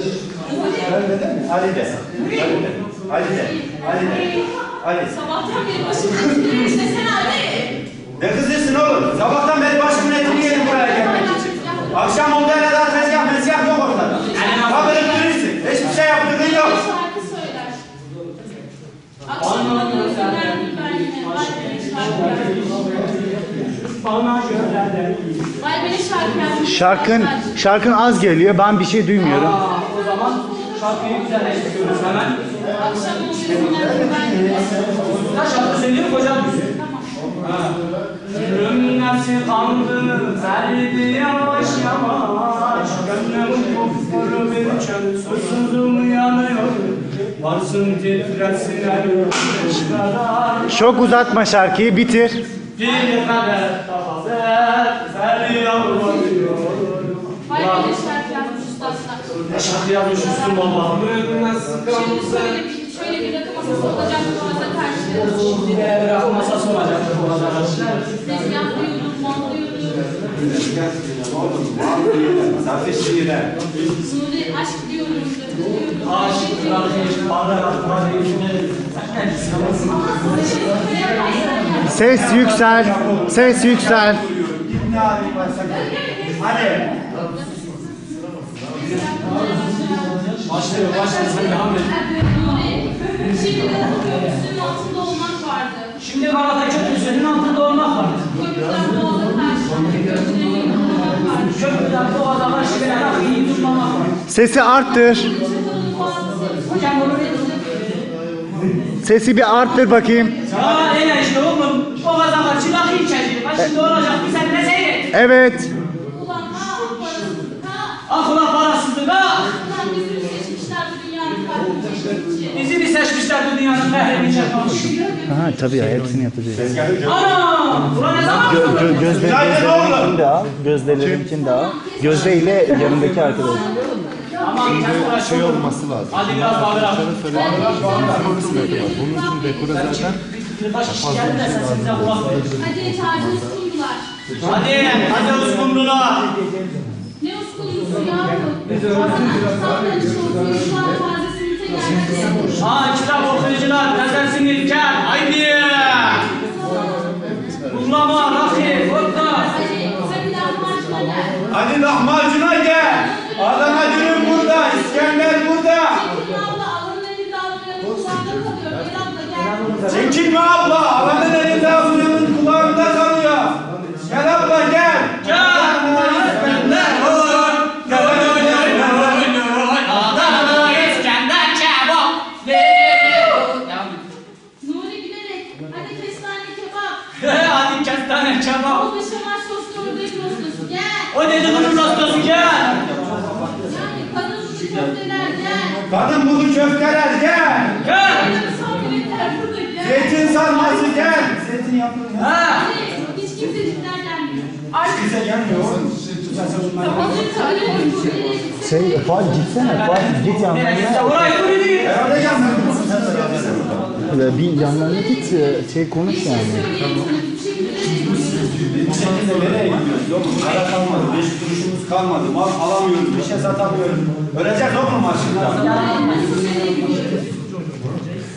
Ölmeden mi? Ali de. Ali de. Ali de. Ali de. Ali. Sabahtan beri başım titriyor işte sen Ali. Ne kızıyorsun oğlum? Sabahtan beri başımın etini yedim buraya gelmek için. Akşam oldu hele daha tezgah mezgah yok ortada. Haberi durursun. Hiçbir şey yaptığın yok. Şarkı söyler. Akşam oldu günler ben yine. Bana şarkı yazmış. Şarkın şarkın az geliyor. Ben bir şey duymuyorum. Aa, zaman şarkıyı güzelleştiriyoruz hemen. Akşam. Ya şarkı söyleyeyim kocam bize. Ömrüm nefsi kandı, verdi yavaş yavaş Gönlüm kupkuru bir çöl, susuzum yanıyor Varsın titresin el kuşlara Çok uzatma şarkıyı bitir. Bir kadeh daha ver, ver yalvarıyor Vay beni şarkı yazmış şarkı yapmış üstüm baba Şimdi şöyle bir, şöyle bir rakı masası olacak boğaza karşı. Şimdi de bırak masası olacak bu kadar Tezgah diyorum, mont diyorum. Safir şiirler. Nuri aşk diyorum. diyorum. Aşık, rakı, para, para, Ses yüksel. Ses yüksel. Hadi. Başlıyor, başlıyor. Sen devam et. Nuri, şimdi de köprüsünün altında olmak vardı. Şimdi Galata Köprüsü'nün altında olmak var. Köprüden boğaza karşı. Vardı. Köprüden boğaza karşı bir rakıyı tutmamak var. Sesi arttır. Hocam bunu Sesi bir arttır bakayım. Ya öyle işte oğlum. Boğaza karşı rakı içeceğiz. Ha şimdi olacak bir sen ne seyret. Evet. Ah ha. Ulan bizi mi seçmişler bu dünyanın kalbini için? Bizi mi seçmişler bu dünyanın mehrini çakmış? Ha tabii ya hepsini yapacağız. Ana! Ulan ne zaman Gö gö gözle gözlerinkini de al. Gözlerinkini de al. Gözde ile yanındaki arkadaş. Sen uğraş. şey olması lazım. Hadi biraz bağıra. Bunun için dekora zaten Birkaç kişi geldi de sen size kulak verin. Hadi tarzı uskumrular. Hadi, hadi uskumrular. Ne uskumrusu yavrum? Hasan Hasan olsun. Şu an taze simite geldi. Ha kitap okuyucular, neredesin İlker? Haydi! Ullama, rakı, vodka. Hadi lahmacuna gel. Hadi lahmacuna gel. Adana dürüm burada. İskender burada. Çekil abla Kadın budu köfteler gel. Gel. Zeytin sarması gel. Zeytin yapın ya. Ha. Hiç gelmiyor. Bize gelmiyor oğlum. Hazır öyle bir Şey Fatih gitsene Fatih git yanlarına. Herhalde gelmiyor. Ee, Bir yanlarına git e, şey konuş yani. Söyleyeyim sana bir şey gülerek. Bu şekilde nereye gidiyoruz? Yok para kalmadı. Beş kuruşumuz kalmadı. Mal alamıyoruz. Bir şey satamıyoruz. Öleceğiz oğlum aşkına.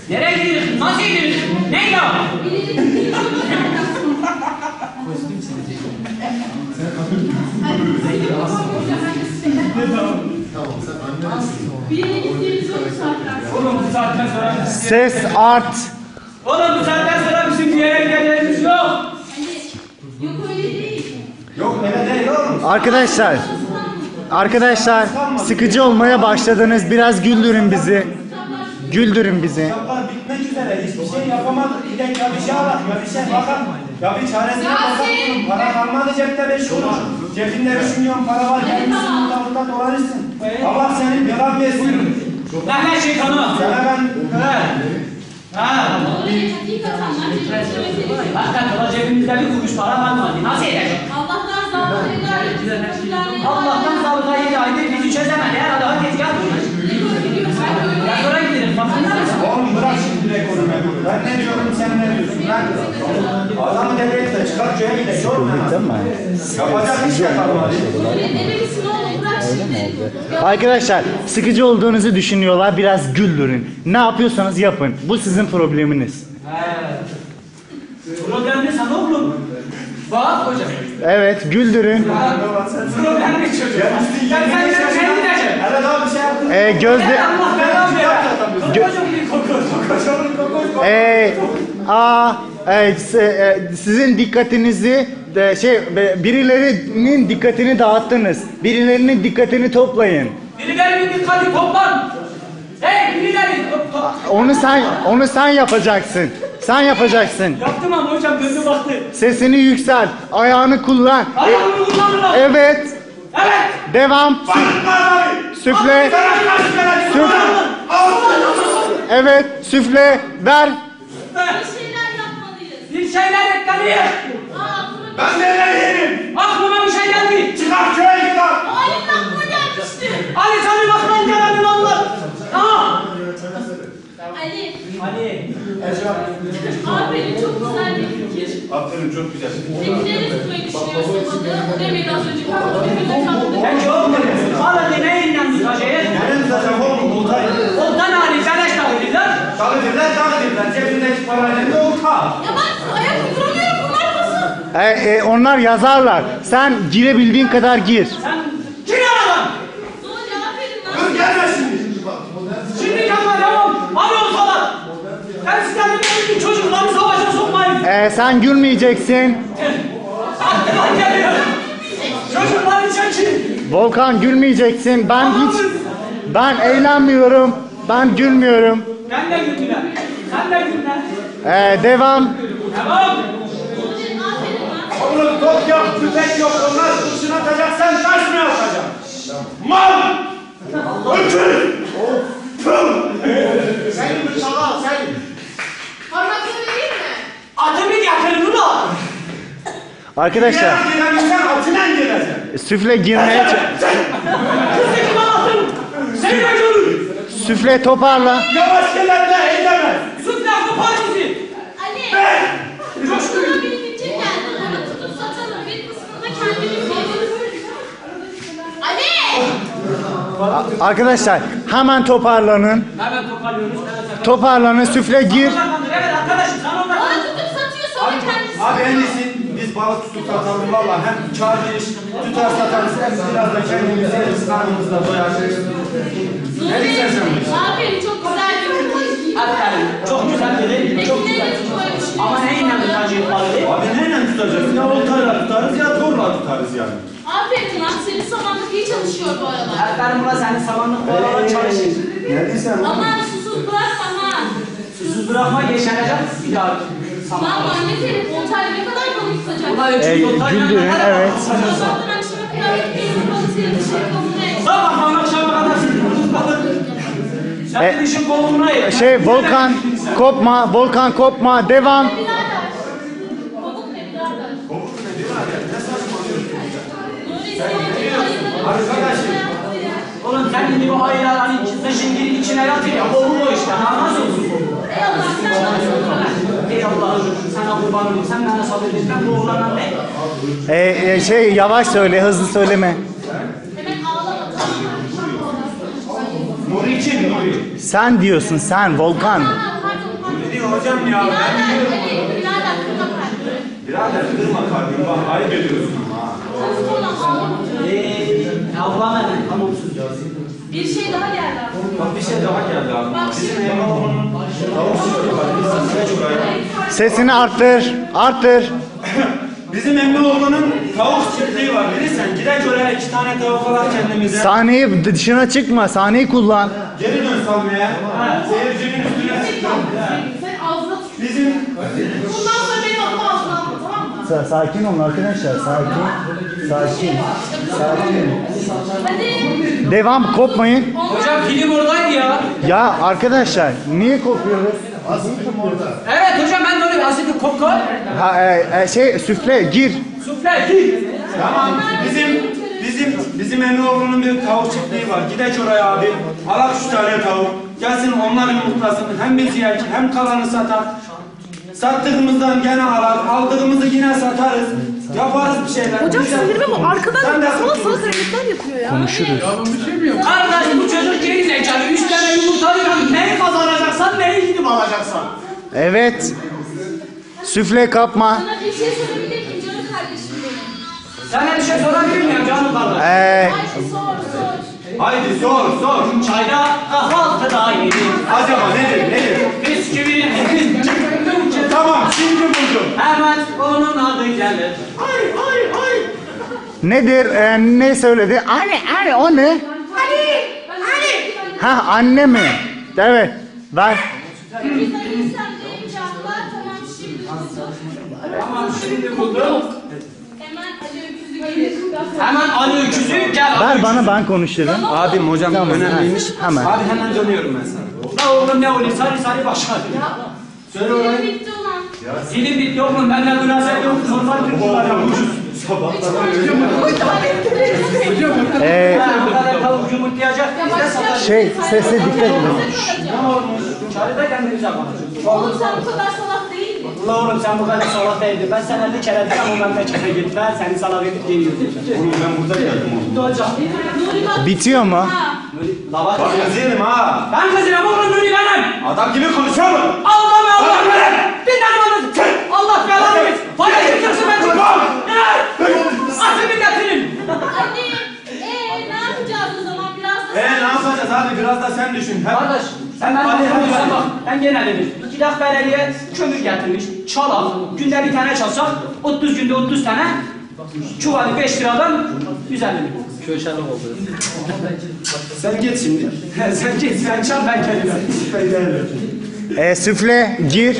Nereye gidiyorsun? Nasıl gidiyorsun? Ne ya? Oğlum Ses art. Oğlum bu saatten sonra bizim bir yere. Hani yok Arkadaşlar. Arkadaşlar sıkıcı olmaya başladınız. Biraz güldürün bizi. Güldürün bizi. Kitaplar bitmek üzere. Hiçbir şey yapamadık. Gidek ya bir şey alak ya bir şey bakalım. Ya bir çaresine bakalım. Para kalmadı cepte beş kuruş. Cebinde üç milyon para var. Gelmişsin burada burada dolanırsın. Allah senin yalan versin. Lanet şeytanı. Sana ben He. Ha. Hakikaten o cebimizde bir kuruş para kalmadı. Nasıl edecek? Allah'tan zaten helal Allah'tan zabıta yedi aydır bizi çözemedi. Herhalde tezgah durmuş. Ya sonra gidelim. Farkında mısın? Oğlum bırak şimdi ekonomi. Ben ne diyorum sen ne diyorsun? Ben adamı devreye de çıkar köye gidelim. Yok mu? Değil mi? Yapacak iş yok kalmadı. Ne demelisin oğlum bırak Öyle mi oldu? Arkadaşlar sıkıcı olduğunuzu düşünüyorlar. Biraz güldürün. Ne yapıyorsanız yapın. Bu sizin probleminiz. Problem ne sana oğlum? Bak hocam. Evet güldürün. Problem ne çocuk? Sen sen sen sen gideceksin. Evet abi bir şey yaptım. Ee, gözde... Allah belanı ver. Gö- Kokoşum bir kokoş. Ee, aa, e, s- e, sizin dikkatinizi de şey be- birilerinin dikkatini dağıttınız. Birilerinin dikkatini toplayın. Birilerinin dikkati toplan. Hey birileri. Onu sen onu sen yapacaksın. Sen yapacaksın. Yaptım ama hocam döndü baktı. Sesini yüksel. Ayağını kullan. Ayağımı kullanırım. evet. Evet. Devam. Süfle. Süf. Evet. Süfle. Ver. Bir şeyler yapmalıyız. Bir şeyler eklemeye. Ben nereye yerim? Aklıma bir şey geldi. Çıkar köye. O Ali'nin aklıma gelmişti. Ali senin aklına gelenin anlat. Tamam. Ali. Ali. Aferin çok güzel bir fikir. Aferin çok güzel. Tekileri tutmayı düşünüyorsun adı. O demedi az önce. Kalk Peki oğlum. Bana neyinden tutacağız? Nereye tutacağım oğlum oltayı? Oltan hali beleş takılırlar. Dağıtırlar dağıtırlar. Cebindeki parayla da olta. Ya ben E, e, onlar yazarlar. Sen girebildiğin kadar gir. Sen kim aferin lan. Dur gelme şimdi. Kalma devam. Arıyorum falan. Ben sizden de çocukları savaşa sokmayın. E, sen gülmeyeceksin. Aklıma geliyor. Çocukları çekin. Volkan gülmeyeceksin. Ben hiç ben eğlenmiyorum. Ben gülmüyorum. Ben de güldüler. Sen de güldüler. E, devam. Tamam. Oğlum top yok, tüfek yok. Onlar kurşun atacak, sen taş mı atacaksın? Mal! Öküz! Tüm! Senin bıçağı al, sen. Parmakları vereyim mi? Atımı getirin ulan. Arkadaşlar Eğer girebilsen atına gireceksin. süfle girmeye ç- Kızdaki atın. Seni de görür. süfle toparla. Yavaş gelen de eylemez. Sütle kopar bizi. Ali. Coşkun'a bir fikir geldi. Onu tutup satalım. Bir kısmını da kendimiz yeriz. Ali. A- Arkadaşlar hemen toparlanın. Hemen toparlıyoruz. Evet, Toparlanın süfle gir. Evet arkadaşım sen orada Onu tutup satıyor sonra kendisi. Abi en iyisi biz balık tutup satalım valla. Hem kar iş, tutar satarız. Hem biraz da kendimizi yeriz, karnımızda doyarız. Ne bu. Aferin çok güzel bir. Aferin. Çok güzel dedi. Çok güzel. Düşünüyorsun. Ama neyle tutacağız balığı? Abi neyle tutacağız? Ya oltayla tutarız ya torla tutarız yani. Aferin lan senin samanlık iyi çalışıyor bu aralar. Aferin buna senin samanlık bu aralar çalışır. Ne diysen Aman susuz bırakma ha. Susuz bırakma yaşanacak bir daha. Lan manyak herif oltayla ne kadar balık tutacak? Ulan Ee, ölçü yoldan güldürün, evet. Sabahtan akşama kadar ekmeğini balığı dışarı kavurmaya. Sabahtan akşama kadar sıkıyoruz balık. Sen E, işin koluna ye. Şey Volkan kopma. Volkan kopma. Devam. Birader. Kovuk ne birader? Kovuk ne birader? Ne saçmalıyorsun? Nuri senin Arkadaşım. Oğlum sen gibi ayılar hani taşın girip içine yatıyor ya. Olur o işte. Ha nasıl olsun? Ey Allah sen bana sabır ver. Ey Allah'ım sana kurban olayım. Sen bana sabır ver. Ben bu oğlana ne? E, e, şey yavaş söyle hızlı söyleme. Nuri kim Nuri? Sen diyorsun sen Volkan. Ne diyor hocam ya? Ben Birader biliyorum. Birader kırma kalbimi bak ayıp ediyorsun ama. ha. Bir şey daha geldi aklıma. Bak bir şey daha geldi abi. Bizim Emrah'ın tavuk çiftliği var. Biz satışa çıkarıyoruz. Sesini arttır. Arttır. Bizim Emreoğlu'nun tavuk çiftliği var bilirsen. Gider oraya iki tane tavuk alar kendimize. Sahneyi dışına çıkma. Sahneyi kullan. Geri dön salmaya. Seyircinin üstüne çıktım. Sen ağzına tut. Bizim Bundan sonra benim adım ağzına alma tamam mı? Sa- sakin olun arkadaşlar. Sakin. Sakin. Sakin. Hadi. Devam kopmayın. Hocam film oradaydı ya. Ya arkadaşlar niye kopuyoruz? Evet hocam ben de öyle asit bir koku. Ha, e, e, şey süfle gir. Sufle gir. tamam bizim bizim bizim Emreoğlu'nun bir tavuk çiftliği var. Gider oraya abi. Alak üç tane tavuk. Gelsin onların yumurtlasın. Hem biz yer hem kalanı satar. Sattığımızdan gene alar. Aldığımızı yine satarız. Yaparız bir şeyler. Hocam sinirime bu arkadan Sen de- salak salak hareketler yapıyor ya. Kardeş bu çocuk geri zekalı. Üç tane yumurta yiyor. Neyi kazanacaksan neyi gidip alacaksan. Evet. Süfle kapma. Sana bir şey sorabilir miyim canım kardeşim benim? Sana bir şey sorabilir miyim canım kardeş? Ee, Ayşe sor sor. Haydi sor sor. Çayda kahvaltı da yedi. Acaba nedir nedir? Bisküvi. Tamam şimdi buldum. Hemen onun adı gelir. Ay ay ay. nedir? Ee, ne söyledi? Anne, anne o ne? Ali! Ali! Ha anne mi? Evet. Ver. Biz Ali sen deyince akla tamam şimdi buldum. Tamam şimdi buldum. Hemen Ali öküzü gelir. Hemen Ali öküzü gel. Ver bana ben konuşurum. Abim hocam Tamam, önemliymiş. hemen. Abi hemen dönüyorum ben sana. La oğlum ne oluyor? Sarı sarı başladı. Söyle orayı. Dilim bitti oğlum. Benden münasebet yok. Normal kırmızılar yapmışız. Ee, de şey sese dikkat edin. Çayda kendimize bakacağız. Oğlum sen bu kadar salak değil mi? La oğlum sen bu kadar salak değildin. Ben sana bir kere dedim o memlekete git. Ben seni salak edip geliyorum. Oğlum ben burada geldim oğlum. Nuri. Bitiyor mu? Ha. La bak. Yazıyorum ha. Ben kızıyorum oğlum Nuri benim. Adam gibi konuşuyor mu? Allah be Allah be. Dinledim onu. Allah belanı versin. Bana getirsin ben. Tamam. Atı bir getirin. Anne. Eee ne yapacağız o zaman biraz da Ee ne yapacağız abi biraz da sen düşün. Hep Kardeş sen ben Hadi, hadi, konuşsam hadi. bak. Ben gene dedim. İki dakika belediye kömür getirmiş. Çalak. Günde bir tane çalsak 30 günde 30 tane. Çuvalı 5 liradan 150 lira. Köşeli oldu. Sen git şimdi. sen git sen çal ben kendime. Ben geliyorum. Ee, süfle gir.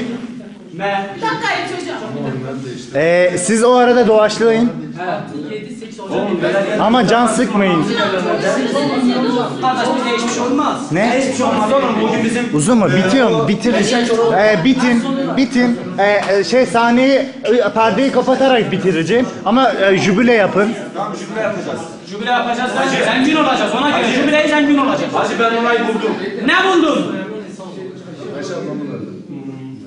Me. Bir dakika hocam. Ee, siz o arada doğaçlayın. 7-8 Oğlum ben Ama can sıkmayın. Kardeş olmaz. Ne? hiçbir şey olmaz oğlum bugün bizim Uzun mu? Bitiyor mu? Bitir. Ee, bitin. Bitin. Ee, e, şey sahneyi e, perdeyi kapatarak bitireceğim. Ama e, jübile yapın. Tamam jübile yapacağız. Jübile yapacağız. Hacı. Zengin olacağız ona göre. Jübileyi zengin olacağız. Hacı ben olayı buldum. Ne buldun?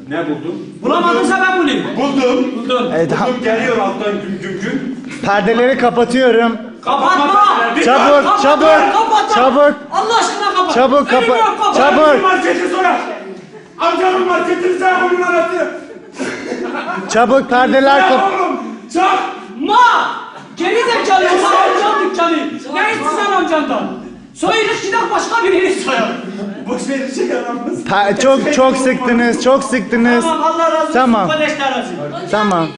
Ne buldum? Bulamadınsa ben bulayım. Buldum. Buldun. Tamam. Buldum geliyor alttan güm güm güm. Perdeleri kapatıyorum. Kapatma. Çabuk, Kapat, çabuk, kapat. çabuk. Allah aşkına kapat. Çabuk Benim kapat, çabuk. Amcamın marketi sorar. Amcamın marketini sen onun anlatı. Çabuk perdeler kap... oğlum. Çak. Ma! Geri zekalı olsa amcan dükkanı. Ne istiyorsun amcandan? Soyuluk gider başka birini soyar. Boş ver şey yaramaz. Per- çok çok sıktınız, çok sıktınız. Tamam Allah razı olsun. Tamam. Kardeşler arasın. Tamam.